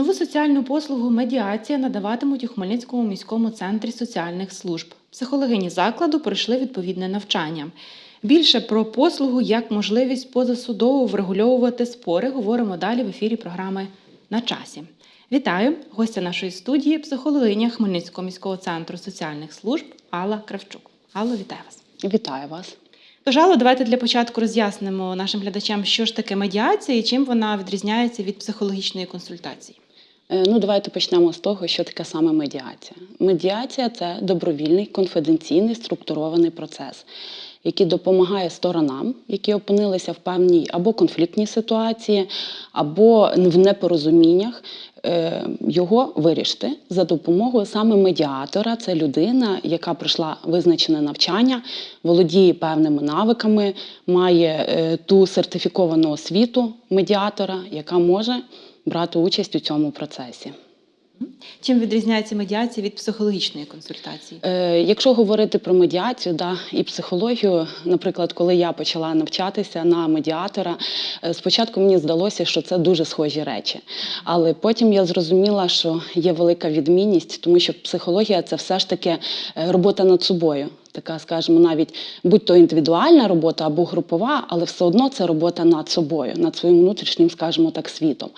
Нову соціальну послугу медіація надаватимуть у Хмельницькому міському центрі соціальних служб. Психологині закладу пройшли відповідне навчання. Більше про послугу як можливість позасудово врегульовувати спори говоримо далі в ефірі програми на часі. Вітаю гостя нашої студії, психологиня Хмельницького міського центру соціальних служб Алла Кравчук. Алло, вітаю вас. Вітаю вас. Тож, Алло, давайте для початку роз'яснимо нашим глядачам, що ж таке медіація і чим вона відрізняється від психологічної консультації. Е, Ну, давайте почнемо з того, що таке саме медіація. Медіація це добровільний, конфіденційний, структурований процес, який допомагає сторонам, які опинилися в певній або конфліктній ситуації, або в непорозуміннях, е, його вирішити за допомогою саме медіатора. Це людина, яка пройшла визначене навчання, володіє певними навиками, має е, ту сертифіковану освіту медіатора, яка може брати участь у цьому процесі. Чим відрізняється медіація від психологічної консультації? Е, якщо говорити про медіацію да, і психологію, наприклад, коли я почала навчатися на медіатора, е, спочатку мені здалося, що це дуже схожі речі. Але потім я зрозуміла, що є велика відмінність, тому що психологія це все ж таки е, робота над собою. Така, скажімо, навіть будь то індивідуальна робота або групова, але все одно це робота над собою, над своїм внутрішнім, скажімо так, світом.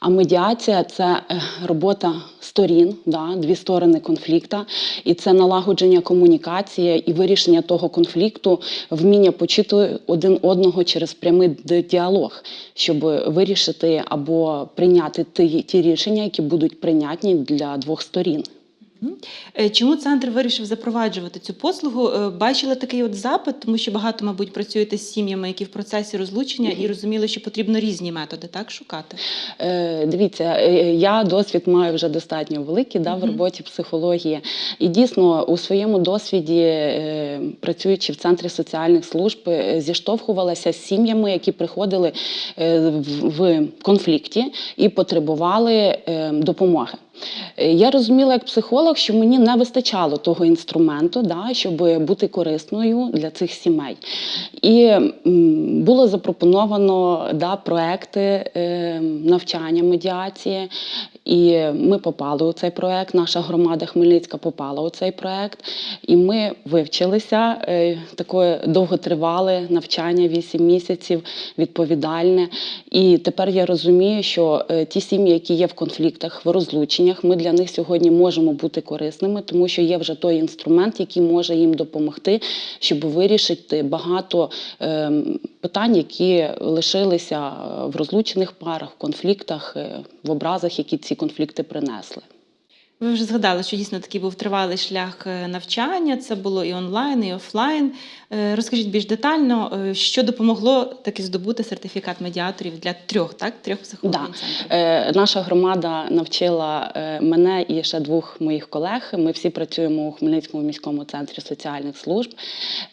А медіація це е, робота сторін, да, дві сторони конфлікта, і це налагодження комунікації і вирішення того конфлікту, вміння почути один одного через прямий діалог, щоб вирішити або прийняти ті, ті рішення, які будуть прийнятні для двох сторін. Е, Чому центр вирішив запроваджувати цю послугу? Е, Бачили такий от запит, тому що багато, мабуть, працюєте з сім'ями, які в процесі розлучення, і розуміли, що потрібно різні методи так шукати. Е, Дивіться, е, я досвід маю вже достатньо великий да, в роботі психології. І дійсно у своєму досвіді, працюючи в центрі соціальних служб, зіштовхувалася з сім'ями, які приходили в конфлікті і потребували допомоги. Я розуміла як психолог, що мені не вистачало того інструменту, да, щоб бути корисною для цих сімей. І було запропоновано да, проекти е, навчання медіації. І ми попали у цей проект. Наша громада Хмельницька попала у цей проект. І ми вивчилися е, таке довготривале навчання 8 місяців, відповідальне. І тепер я розумію, що е, ті сім'ї, які є в конфліктах, в розлученнях, ми для них сьогодні можемо бути корисними, тому що є вже той інструмент, який може їм допомогти, щоб вирішити багато е, питань, які лишилися е, в розлучених парах, в конфліктах, е, в образах, які ці конфлікти принесли. Ви вже згадали, що дійсно такий був тривалий шлях е, навчання. Це було і онлайн, і офлайн. Е, Розкажіть більш детально, е, що допомогло таки здобути сертифікат медіаторів для трьох, так? Трьох психологів Да. Е, наша громада навчила мене і ще двох моїх колег. Ми всі працюємо у Хмельницькому міському центрі соціальних служб.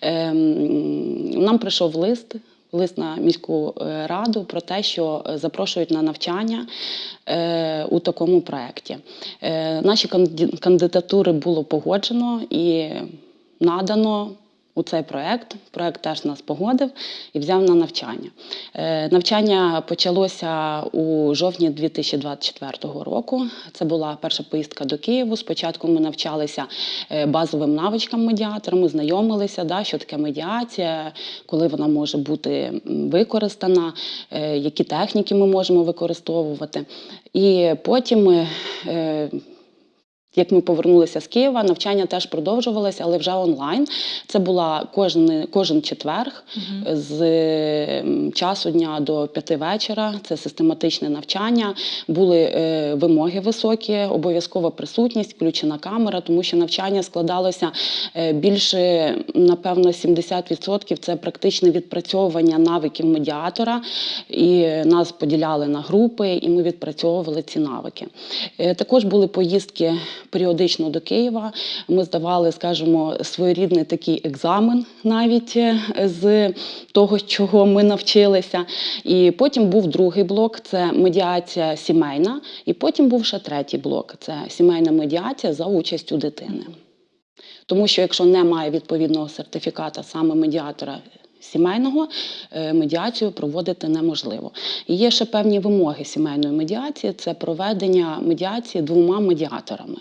Е, нам прийшов лист. Лист на міську е, раду про те, що е, запрошують на навчання е, у такому проєкті. Наші кандидатури було погоджено і надано у цей проєкт. Проєкт теж нас погодив і взяв на навчання. Е, Навчання почалося у жовтні 2024 року. Це була перша поїздка до Києву. Спочатку ми навчалися е, базовим навичкам медіатора, ми знайомилися, да, що таке медіація, коли вона може бути використана, е, які техніки ми можемо використовувати. І потім. Як ми повернулися з Києва, навчання теж продовжувалося, але вже онлайн. Це була кожен, кожен четверг Мгм. з часу дня до п'яти вечора. Це систематичне навчання. Були е, вимоги високі, обов'язкова присутність, включена камера, тому що навчання складалося е, більше, напевно, 70% це практичне відпрацьовування навиків медіатора. І нас поділяли на групи, і ми відпрацьовували ці навики. Е, Також були поїздки періодично до Києва. Ми здавали, скажімо, своєрідний такий екзамен навіть е, з того, чого ми навчилися. І потім був другий блок це медіація сімейна. І потім був ще третій блок це сімейна медіація за участю дитини. Тому що якщо немає відповідного сертифіката саме медіатора сімейного е, медіацію проводити неможливо. І є ще певні вимоги сімейної медіації це проведення медіації двома медіаторами.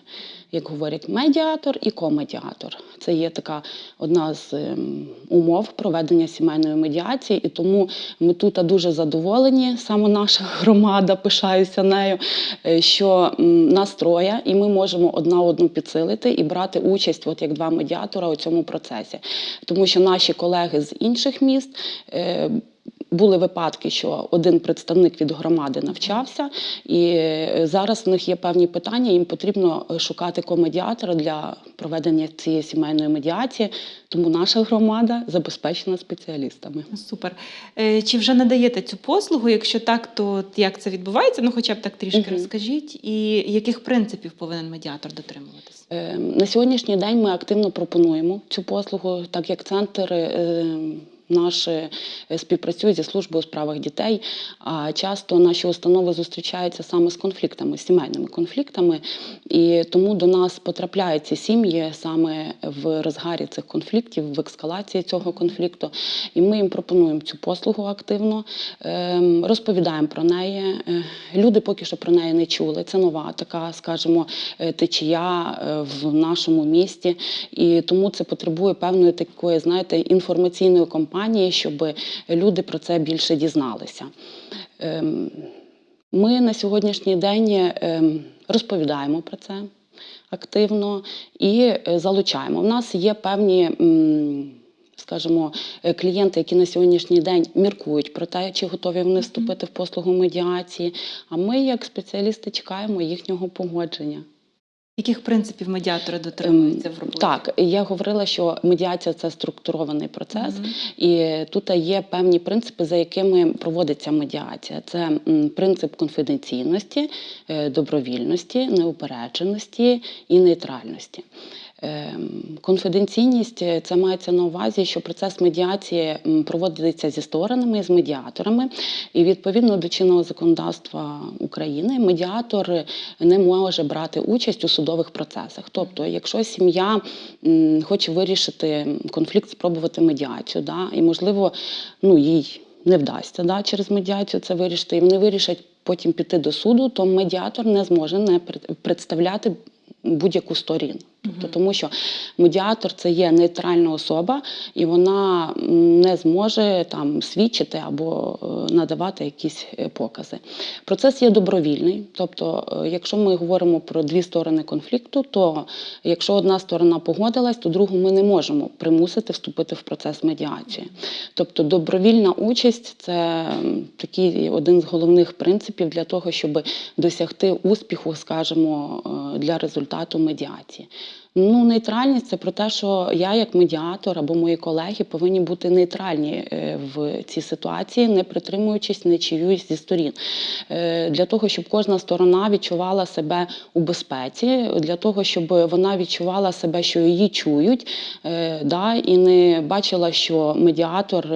Як говорять, медіатор і комедіатор. Це є така одна з ем, умов проведення сімейної медіації, і тому ми тут дуже задоволені, саме наша громада, пишаюся нею, е, що нас троє, і ми можемо одна одну підсилити і брати участь, от як два медіатора у цьому процесі. Тому що наші колеги з інших міст. Були випадки, що один представник від громади навчався, і е, зараз в них є певні питання. Їм потрібно е, шукати комедіатора для проведення цієї сімейної медіації. Тому наша громада забезпечена спеціалістами. Супер. Е, Чи вже надаєте цю послугу? Якщо так, то як це відбувається? Ну, хоча б так трішки Мгм. розкажіть, і яких принципів повинен медіатор дотримуватись? Е, На сьогоднішній день ми активно пропонуємо цю послугу, так як центр е, наш е, зі службою у справах дітей. А часто наші установи зустрічаються саме з конфліктами, сімейними конфліктами, і тому до нас потрапляють ці сім'ї саме в розгарі цих конфліктів, в ескалації цього конфлікту. І ми їм пропонуємо цю послугу активно, ем, розповідаємо про неї. Е, Люди поки що про неї не чули. Це нова така, скажімо, е, течія в нашому місті. І тому це потребує певної такої, знаєте, інформаційної кампанії, щоб люди про це більше дізналися. Ем, Ми на сьогоднішній день ем, розповідаємо про це активно і е, залучаємо. У нас є певні. Скажімо, е, клієнти, які на сьогоднішній день міркують про те, чи готові вони вступити в послугу медіації. А ми, як спеціалісти, чекаємо їхнього погодження. Яких принципів медіатори дотримуються в роботі? Ем, Так, я говорила, що медіація це структурований процес, угу. і тут є певні принципи, за якими проводиться медіація. Це принцип конфіденційності, е, добровільності, неупередженості і нейтральності. Ем, Конфіденційність е, це мається на увазі, що процес медіації проводиться зі сторонами, з медіаторами, і відповідно до чинного законодавства України медіатор не може брати участь у судових процесах. Тобто, якщо сім'я хоче вирішити конфлікт, спробувати медіацію, да, і можливо, ну їй не вдасться да, через медіацію це вирішити, і вони вирішать потім піти до суду, то медіатор не зможе не пред- представляти будь-яку сторіну. Тобто, тому що медіатор це є нейтральна особа, і вона не зможе там свідчити або е, надавати якісь е, покази. Процес є добровільний. Тобто, е, якщо ми говоримо про дві сторони конфлікту, то якщо одна сторона погодилась, то другу ми не можемо примусити вступити в процес медіації. Тобто, добровільна участь це такий один з головних принципів для того, щоб досягти успіху, скажімо, для результату медіації. Ну, нейтральність це про те, що я, як медіатор або мої колеги, повинні бути нейтральні е, в цій ситуації, не притримуючись нічиюсь зі сторін. Е, Для того, щоб кожна сторона відчувала себе у безпеці, для того, щоб вона відчувала себе, що її чують, е, да, і не бачила, що медіатор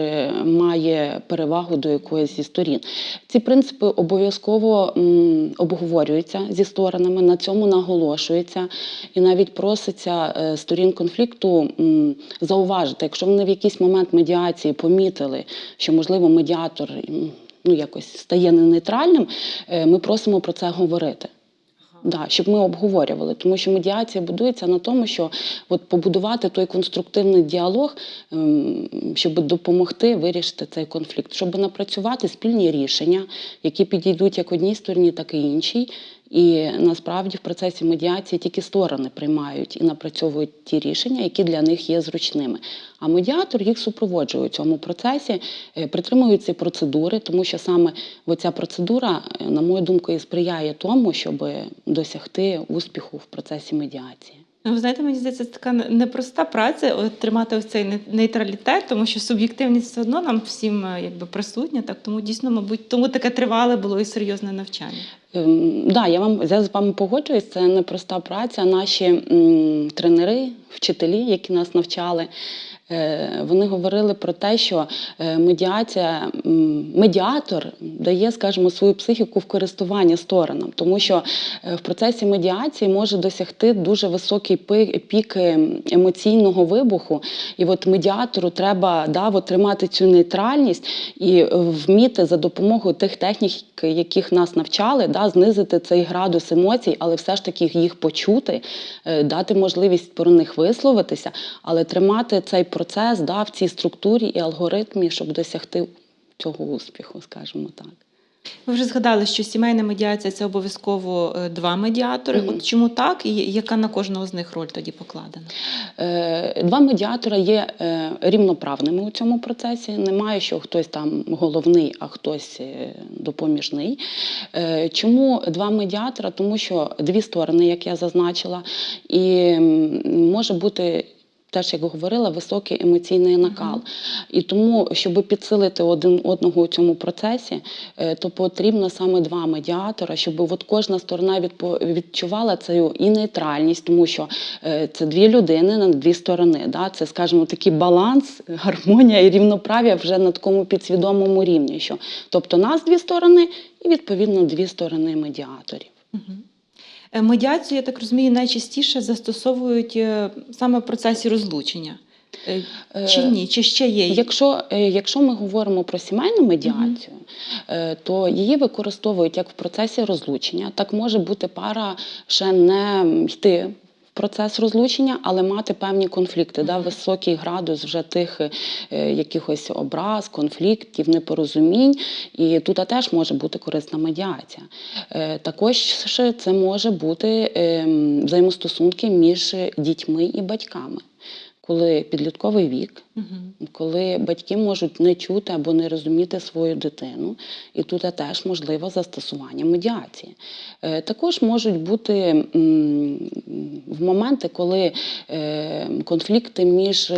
має перевагу до якоїсь зі сторін. Ці принципи обов'язково обговорюються зі сторонами, на цьому наголошується, і навіть проситься е, сторін конфлікту зауважити, якщо вони в якийсь момент медіації помітили, що можливо медіатор ну якось стає нейтральним, е, ми просимо про це говорити. Да, щоб ми обговорювали, тому що медіація будується на тому, що от побудувати той конструктивний діалог, ем, щоб допомогти вирішити цей конфлікт, щоб напрацювати спільні рішення, які підійдуть як одній стороні, так і іншій. І насправді в процесі медіації тільки сторони приймають і напрацьовують ті рішення, які для них є зручними. А медіатор їх супроводжує у цьому процесі, притримуються притримується процедури, тому що саме ця процедура, е, на мою думку, і сприяє тому, щоб досягти успіху в процесі медіації. Ну, Ви знаєте, мені здається, це така непроста праця от, тримати ось цей нейтралітет, тому що суб'єктивність все одно нам всім е, якби присутня. Так тому дійсно, мабуть, тому таке тривале було і серйозне навчання. Ем, Да, я вам я з вами погоджуюсь. Це непроста праця. Наші м, тренери, вчителі, які нас навчали, Вони говорили про те, що е, медіація, медіатор дає, скажімо, свою психіку в користування сторонам, тому що е, в процесі медіації може досягти дуже високий пік е, емоційного вибуху. І от медіатору треба да, от тримати цю нейтральність і е, вміти за допомогою тих технік, яких нас навчали, да, знизити цей градус емоцій, але все ж таки їх почути, е, дати можливість про них висловитися, але тримати цей процес да, в цій структурі і алгоритмі, щоб досягти цього успіху, скажімо так. Ви вже згадали, що сімейна медіація це обов'язково е, два медіатори. Мгм. От чому так, і яка на кожного з них роль тоді покладена? Е, Два медіатора є е, рівноправними у цьому процесі. Немає, що хтось там головний, а хтось допоміжний. Чому два медіатора? Тому що дві сторони, як я зазначила, і може бути. Теж, як говорила, високий емоційний накал. І тому, щоб підсилити один одного у цьому процесі, е, то потрібно саме два медіатора, щоб от кожна сторона відчувала цю і нейтральність, тому що е, це дві людини на дві сторони. Да? Це, скажімо, такий баланс, гармонія і рівноправ'я вже на такому підсвідомому рівні. Що, тобто нас дві сторони і відповідно дві сторони медіаторів. Мгм. Е, Медіацію, я так розумію, найчастіше застосовують е, саме в процесі розлучення. Е, Чи Е, ні? Чи ще є? Якщо, е, якщо ми говоримо про сімейну медіацію, е, то її використовують як в процесі розлучення. Так може бути пара ще не йти процес розлучення, але мати певні конфлікти, да, високий градус вже тих е, якихось образ, конфліктів, непорозумінь. І тут теж може бути корисна медіація. Е, Також це може бути е, взаємостосунки між дітьми і батьками. Коли підлітковий вік, Мгм. коли батьки можуть не чути або не розуміти свою дитину, і тут теж можливо застосування медіації. Е, Також можуть бути в моменти, коли е, конфлікти між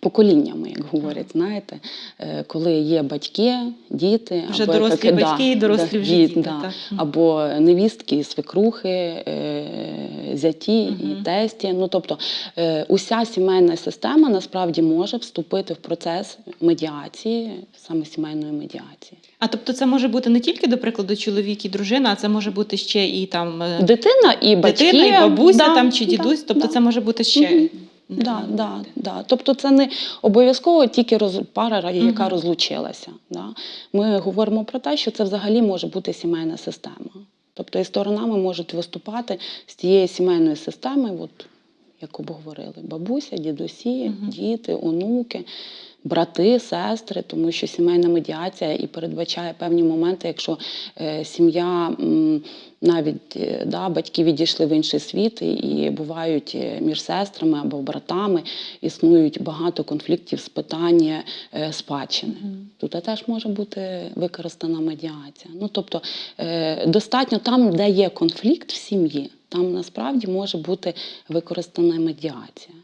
поколіннями, як говорять, знаєте, е, коли є батьки, діти, Вже або дорослі батьки і дорослі вже діти. Або невістки, свекрухи, зяті і тесті. Ну тобто е, уся сімейна система насправді може вступити в процес медіації, саме сімейної медіації. А тобто це може бути не тільки, до прикладу, чоловік і дружина, а це може бути ще і там е, Дитина і батьки, дитина, і бабуся да, там чи да, дідусь. Тобто да. це може бути ще. Мгм. не Да, да, да. Тобто це не обов'язково тільки роз... пара, яка Мгм. розлучилася. Да. Ми говоримо про те, що це взагалі може бути сімейна система. Тобто і сторонами можуть виступати з тієї сімейної системи, от, як обговорили, бабуся, дідусі, угу. діти, онуки. Брати, сестри, тому що сімейна медіація і передбачає певні моменти, якщо е, сім'я навіть е, да, батьки відійшли в інший світ, і, бувають е, між сестрами або братами, існують багато конфліктів з питання спадщини. Тут теж може бути використана медіація. Ну тобто достатньо там, де є конфлікт в сім'ї, там насправді може бути використана медіація.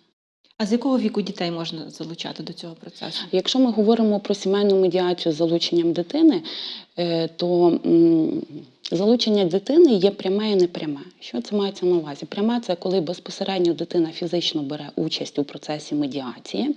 А з якого віку дітей можна залучати до цього процесу? Якщо ми говоримо про сімейну медіацію з залученням дитини, то залучення дитини є пряме і непряме. Що це мається на увазі? Пряме це коли безпосередньо дитина фізично бере участь у процесі медіації,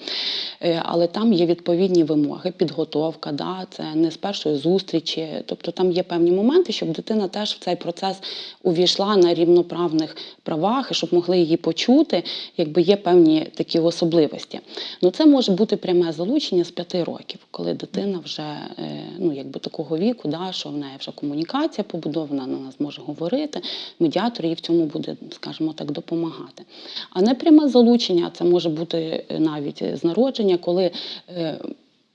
е, але там є відповідні вимоги, підготовка, да, це не з першої зустрічі. Тобто там є певні моменти, щоб дитина теж в цей процес увійшла на рівноправних правах і щоб могли її почути, якби є певні такі особливості. Ну це може бути пряме залучення з п'яти років, коли дитина вже е, ну якби такого віку, да, що в неї вже комунікація побудована, вона зможе говорити. Медіатор їй в цьому буде, скажімо так, допомагати. А не пряме залучення це може бути е, навіть з народження, коли. е,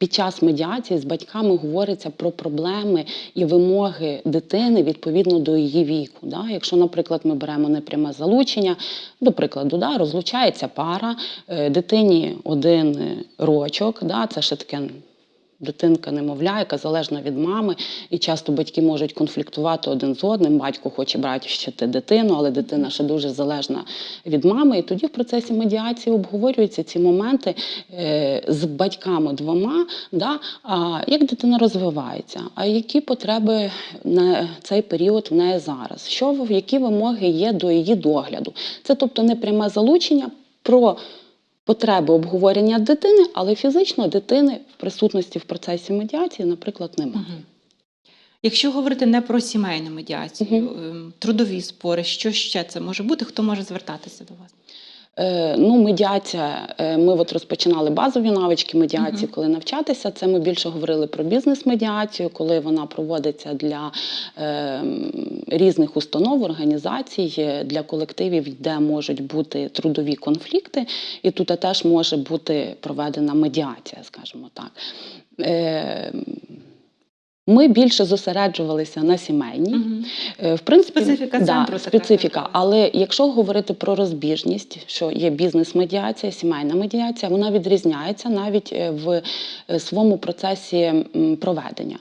під час медіації з батьками говориться про проблеми і вимоги дитини відповідно до її віку. Да? Якщо, наприклад, ми беремо непряме залучення, до прикладу, да, розлучається пара, е, дитині один е, рочок, да, це ще таке. Дитинка немовля, яка залежна від мами, і часто батьки можуть конфліктувати один з одним. Батько хоче брати ще дитину, але дитина ще дуже залежна від мами. І тоді в процесі медіації обговорюються ці моменти е, з батьками двома. Да? А як дитина розвивається? А які потреби на цей період в неї зараз? Що в- які вимоги є до її догляду? Це тобто не пряме залучення про потреби обговорення дитини, але фізично дитини в присутності в процесі медіації, наприклад, немає. Угу. Якщо говорити не про сімейну медіацію, ем, трудові спори, що ще це може бути? Хто може звертатися до вас? Е, ну, медіація. е, Ми от розпочинали базові навички медіації, коли навчатися. Це ми більше говорили про бізнес-медіацію, коли вона проводиться для е, різних установ, організацій, для колективів, де можуть бути трудові конфлікти, і тут теж може бути проведена медіація, скажімо так. Ми більше зосереджувалися на сімейній. Е, В принципі, Специфіка да, центру така, специфіка. так. Але якщо говорити про розбіжність, що є бізнес-медіація, сімейна медіація, вона відрізняється навіть е, в е, своєму процесі проведення.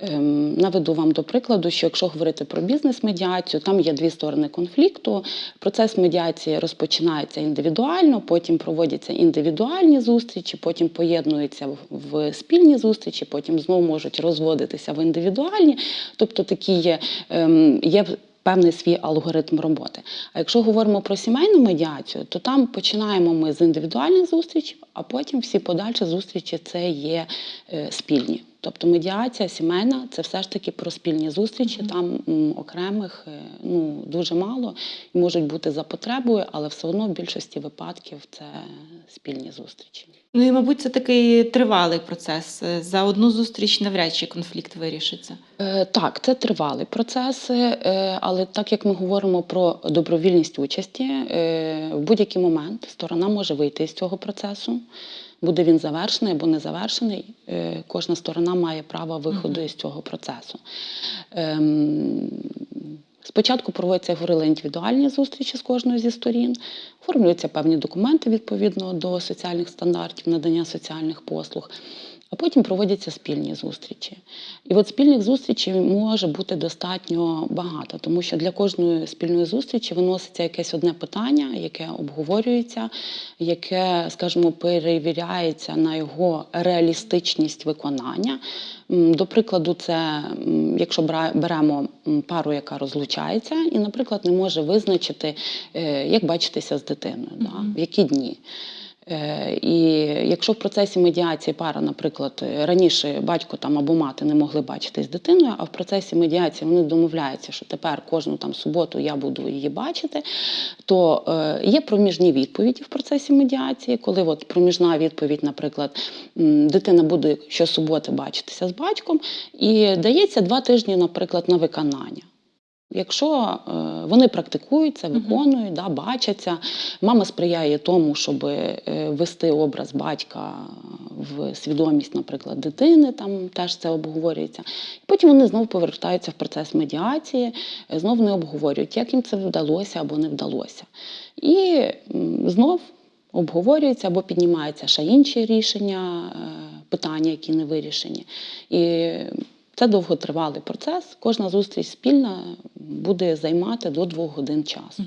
Ем, Наведу вам до прикладу, що якщо говорити про бізнес-медіацію, там є дві сторони конфлікту. Процес медіації розпочинається індивідуально, потім проводяться індивідуальні зустрічі, потім поєднуються в спільні зустрічі, потім знову можуть розводитися в індивідуальні. Тобто такі є, ем, є певний свій алгоритм роботи. А якщо говоримо про сімейну медіацію, то там починаємо ми з індивідуальних зустрічей, а потім всі подальші зустрічі це є е, спільні. Тобто медіація сімейна це все ж таки про спільні зустрічі. Там м, окремих е, ну дуже мало і можуть бути за потребою, але все одно в більшості випадків це спільні зустрічі. Ну і, мабуть, це такий тривалий процес. Е, За одну зустріч навряд чи конфлікт вирішиться. Е, Так, це тривалий процес, е, але так як ми говоримо про добровільність участі, е, в будь-який момент сторона може вийти з цього процесу. Буде він завершений або не завершений, е, кожна сторона має право виходу із цього процесу. Ем, Спочатку проводяться, я говорила, індивідуальні зустрічі з кожною зі сторін, оформлюються певні документи відповідно до соціальних стандартів надання соціальних послуг, а потім проводяться спільні зустрічі. І от спільних зустрічей може бути достатньо багато, тому що для кожної спільної зустрічі виноситься якесь одне питання, яке обговорюється, яке, скажімо, перевіряється на його реалістичність виконання. До прикладу, це якщо беремо пару, яка розлучається, і, наприклад, не може визначити, е, як бачитися з дитиною, да, в які дні. Е, І якщо в процесі медіації пара, наприклад, раніше батько там або мати не могли бачитись з дитиною, а в процесі медіації вони домовляються, що тепер кожну там суботу я буду її бачити, то е, є проміжні відповіді в процесі медіації, коли от проміжна відповідь, наприклад, дитина буде щосуботи бачитися з батьком, і дається два тижні, наприклад, на виконання. Якщо е, вони практикують це, виконують, да, бачаться, мама сприяє тому, щоб е, вести образ батька в свідомість, наприклад, дитини, там теж це обговорюється. І потім вони знову повертаються в процес медіації, е, знов не обговорюють, як їм це вдалося або не вдалося. І знов обговорюються або піднімаються ще інші рішення, питання, які не вирішені. І це довготривалий процес. Кожна зустріч спільна буде займати до двох годин часу.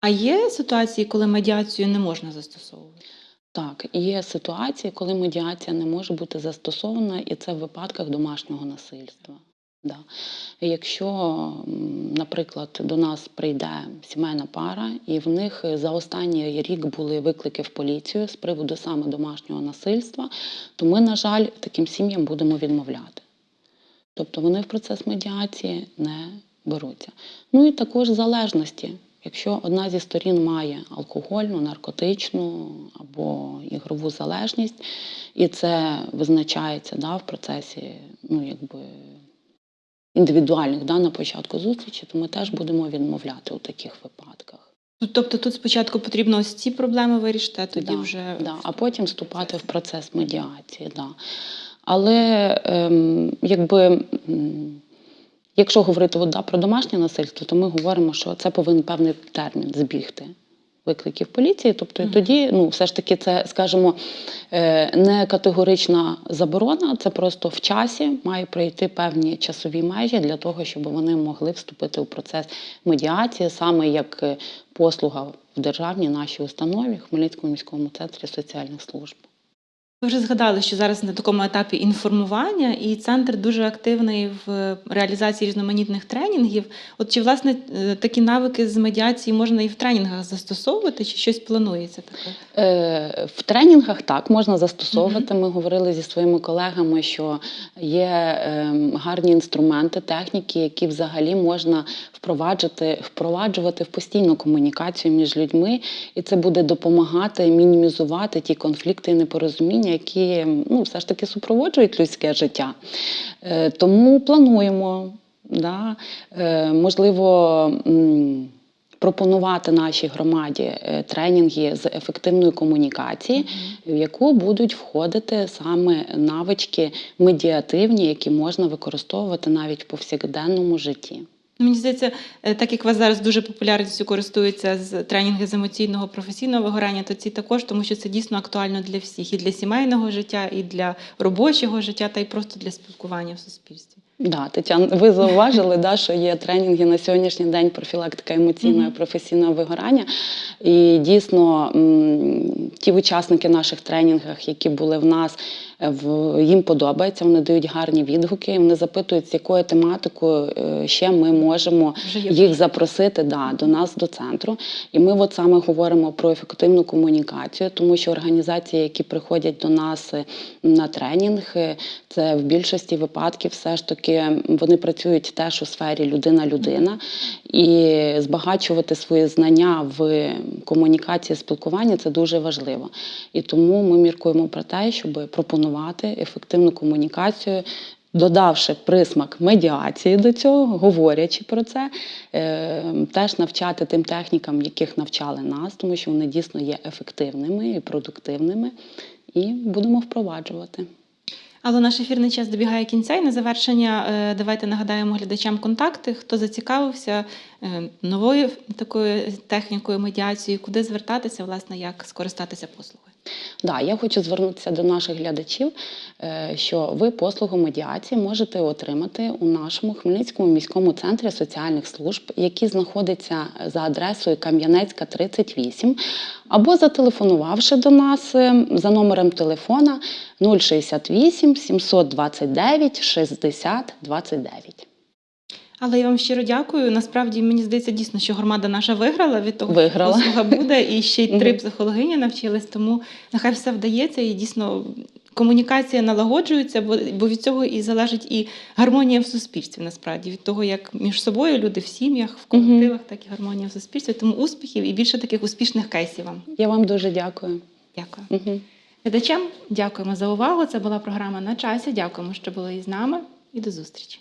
А є ситуації, коли медіацію не можна застосовувати? Так, є ситуації, коли медіація не може бути застосована, і це в випадках домашнього насильства. Да. Якщо, наприклад, до нас прийде сімейна пара, і в них за останній рік були виклики в поліцію з приводу саме домашнього насильства, то ми, на жаль, таким сім'ям будемо відмовляти. Тобто вони в процес медіації не беруться. Ну і також залежності. Якщо одна зі сторін має алкогольну, наркотичну або ігрову залежність, і це визначається да, в процесі ну, якби, індивідуальних да, на початку зустрічі, то ми теж будемо відмовляти у таких випадках. Ну, Тобто тут спочатку потрібно ось ці проблеми вирішити, а тоді Да, вже Да, а потім вступати в процес медіації. Да. Але ем, якби, якщо говорити от, да, про домашнє насильство, то ми говоримо, що це повинен певний термін збігти викликів поліції. Тобто і тоді, ну, все ж таки, це, скажімо, е, не категорична заборона, це просто в часі має пройти певні часові межі для того, щоб вони могли вступити у процес медіації, саме як е, послуга в державній нашій установі, Хмельницькому міському центрі соціальних служб. Ви вже згадали, що зараз на такому етапі інформування, і центр дуже активний в реалізації різноманітних тренінгів. От чи власне е, такі навики з медіації можна і в тренінгах застосовувати, чи щось планується таке? Е, В тренінгах так можна застосовувати. Ми говорили зі своїми колегами, що є ем, гарні інструменти, техніки, які взагалі можна впроваджувати, впроваджувати в постійну комунікацію між людьми, і це буде допомагати мінімізувати ті конфлікти і непорозуміння, які ну, все ж таки супроводжують людське життя. Е, Тому плануємо. Да? Е, Можливо, пропонувати нашій громаді е, тренінги з ефективної комунікації, в яку будуть входити саме навички медіативні, які можна використовувати навіть в повсякденному житті. Мені здається, е, так як у вас зараз дуже популярністю користуються з тренінги з емоційного професійного вигорання, то ці також, тому що це дійсно актуально для всіх і для сімейного життя, і для робочого життя, та й просто для спілкування в суспільстві. Да, Тетяна, ви зауважили, да, що є тренінги на сьогоднішній день профілактика емоційного і професійного вигорання. І дійсно ті учасники наших тренінгах, які були в нас, їм подобається, вони дають гарні відгуки, вони запитують, з якою тематикою е, ще ми можемо їх запросити да, до нас, до центру. І ми от саме говоримо про ефективну комунікацію, тому що організації, які приходять до нас е, на тренінг, це в більшості випадків все ж таки вони працюють теж у сфері людина-людина. І збагачувати свої знання в комунікації, спілкуванні це дуже важливо. І тому ми міркуємо про те, щоб пропонувати ефективну комунікацію. Додавши присмак медіації до цього, говорячи про це, е, теж навчати тим технікам, яких навчали нас, тому що вони дійсно є ефективними і продуктивними, і будемо впроваджувати. Але наш ефірний час добігає кінця, і на завершення е, давайте нагадаємо глядачам контакти, хто зацікавився е, новою такою технікою медіацією, куди звертатися, власне, як скористатися послугою. Да, я хочу звернутися до наших глядачів, е, що ви послугу медіації можете отримати у нашому Хмельницькому міському центрі соціальних служб, який знаходиться за адресою Кам'янецька 38, або зателефонувавши до нас е, за номером телефона 068 729 60 29. Але я вам щиро дякую. Насправді мені здається дійсно, що громада наша виграла від того, Виграла. що послуга буде, і ще й три психологині навчились. Тому нехай все вдається і дійсно комунікація налагоджується, бо, бо від цього і залежить і гармонія в суспільстві. Насправді від того, як між собою люди в сім'ях, в колективах, так і гармонія в суспільстві. Тому успіхів і більше таких успішних кейсів вам. Я вам дуже дякую. Дякую. Угу. Глядачам дякуємо за увагу. Це була програма на часі. Дякуємо, що були із нами, і до зустрічі.